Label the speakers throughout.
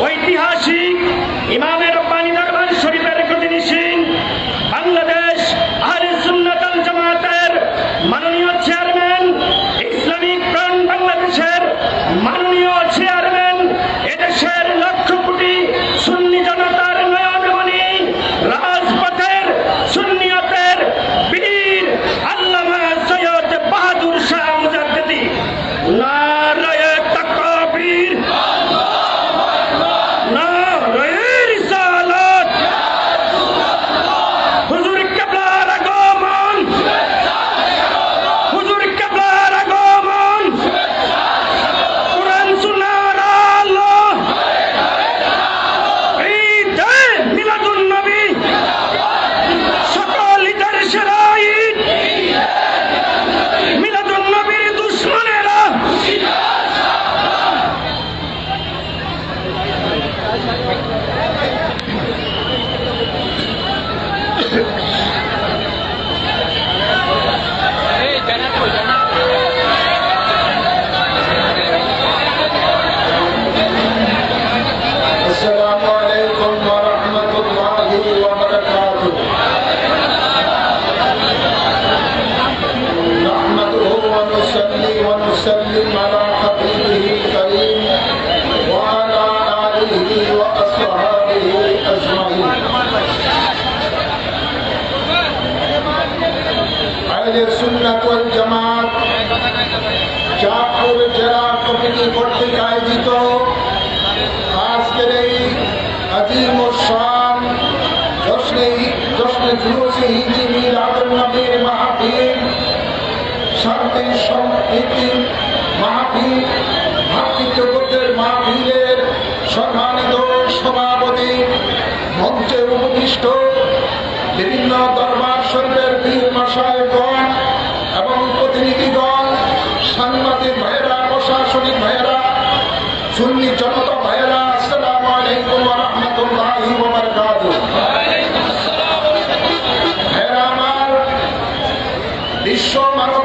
Speaker 1: Ой, committee কর্তৃক আয়োজিত আজকের এই আজিম শান জশ্নে জশ্নে শান্তি সম্প্রীতি মাহফিল ভাতৃত্ববোধের মাহফিলের সম্মানিত সভাপতি, মঞ্চে উপবিষ্ট বিভিন্ন দরবার শরীফের বীর মশায়গণ দার্শনিক ভাইয়েরা সুন্নি জনতা ভাইয়েরা আসসালামু আলাইকুম ওয়া রাহমাতুল্লাহি ওয়া বারাকাতুহু। বিশ্ব মানব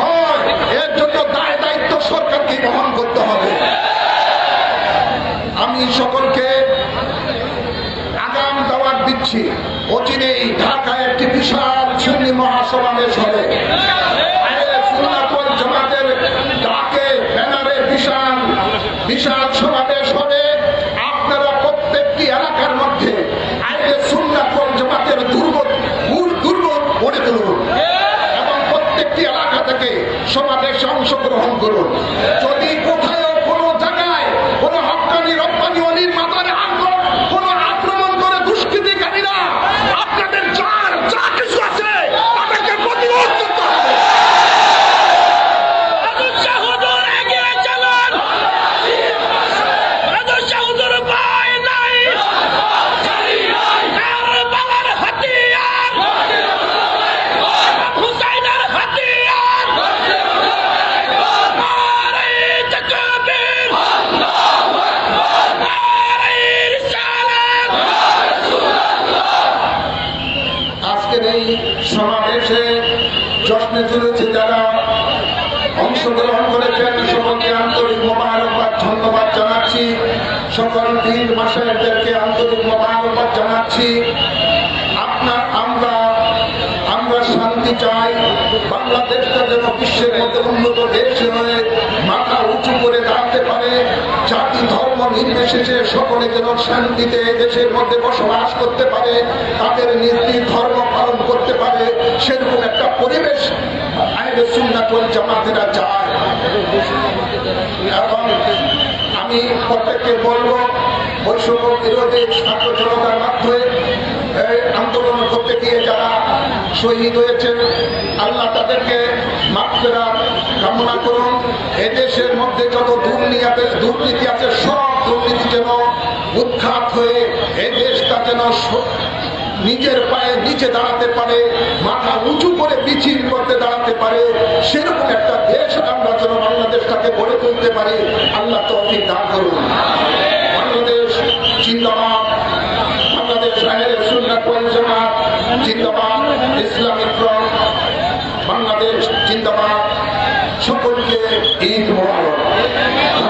Speaker 1: হয়। এর জন্য দায় দায়িত্ব সরকারকে করতে হবে। আমি সকলকে আগাম দাওয়াত দিচ্ছি। অচিরেই ঢাকায় একটি বিশাল সুন্নি মহাসমাবেশ হবে। জামাতের ডাকে, ব্যানারে বিশাল বিশাল সমাবেশ হবে। সকল পীর মাসে আন্তরিক মোবারকবাদ জানাচ্ছি। আপনার আমরা আমরা শান্তি চাই। বাংলাদেশটা যেন বিশ্বের মধ্যে উন্নত দেশ হয়ে মাথা উঁচু করে দাঁড়াতে পারে। জাতি, ধর্ম নির্বিশেষে সকলে যেন শান্তিতে দেশের মধ্যে বসবাস করতে পারে। তাদের নীতি, ধর্ম পালন করতে পারে। সেরকম একটা পরিবেশ আইনের সুন্দর জামাতেরা চায়। এখন প্রত্যেককে বলব, বৈষম্য বিরোধী ছাত্র জনতার মাধ্যমে আন্দোলন করতে গিয়ে যারা শহীদ হয়েছেন, আল্লাহ তাদেরকে মাফেরা কামনা করুন। এদেশের মধ্যে যত দুর্নীতি আছে দুর্নীতি আছে, সব দুর্নীতি যেন উৎখাত হয়ে এদেশটা দেশটা যেন স- নিজের পায়ে নিচে দাঁড়াতে পারে, মাথা উঁচু করে মিছিল করতে দাঁড়াতে পারে, সেরকম একটা দেশ আমরা যেন বাংলাদেশটাকে গড়ে তুলতে পারি, আল্লাহ তৌফিক দান করুন। বাংলাদেশ জিন্দাবাদ। বাংলাদেশ আহলে সুন্নাত ওয়াল জামাত। জিন্দাবাদ ইসলামিক ফ্রন্ট। বাংলাদেশ জিন্দাবাদ। সকলকে ঈদ মোবারক।